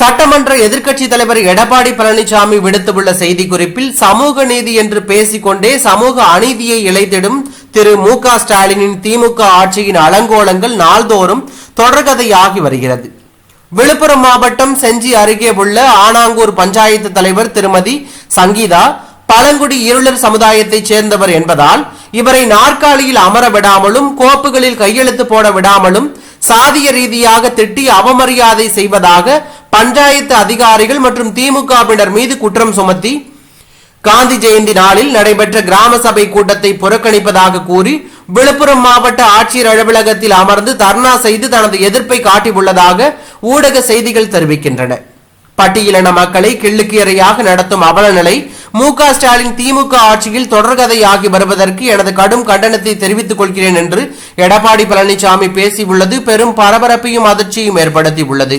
சட்டமன்ற எதிர்க்கட்சி தலைவர் எடப்பாடி பழனிசாமி விடுத்துள்ள செய்திக்குறிப்பில் சமூக நீதி என்று பேசிக்கொண்டே சமூக அநீதியை இழைத்திடும் திரு மு க ஸ்டாலினின் திமுக ஆட்சியின் அலங்கோலங்கள் நாள்தோறும் தொடர்கதையாகி வருகிறது. விழுப்புரம் மாவட்டம் செஞ்சி அருகே உள்ள ஆனாங்கூர் பஞ்சாயத்து தலைவர் திருமதி சங்கீதா பழங்குடி இருளர் சமுதாயத்தைச் சேர்ந்தவர் என்பதால் இவரை நாற்காலியில் அமர விடாமலும் கோப்புகளில் கையெழுத்து போட விடாமலும் சாதிய ரீதியாக திட்டி அவமரியாதை செய்வதாக பஞ்சாயத்து அதிகாரிகள் மற்றும் திமுகவினர் மீது குற்றம் சுமத்தி காந்தி ஜெயந்தி நாளில் நடைபெற்ற கிராம சபை கூட்டத்தை புறக்கணிப்பதாக கூறி விழுப்புரம் மாவட்ட ஆட்சியர் அலுவலகத்தில் அமர்ந்து தர்ணா செய்து தனது எதிர்ப்பை காட்டியுள்ளதாக ஊடக செய்திகள் தெரிவிக்கின்றன. பட்டியலின மக்களை கிள்ளுக்கு இறையாக நடத்தும் அவலநிலை மு க ஸ்டாலின் திமுக ஆட்சியில் தொடர்கதையாகி வருவதற்கு எனது கடும் கண்டனத்தை தெரிவித்துக் கொள்கிறேன் என்று எடப்பாடி பழனிசாமி பேசியுள்ளது. பெரும் பரபரப்பையும் அதிர்ச்சியும் ஏற்படுத்தியுள்ளது.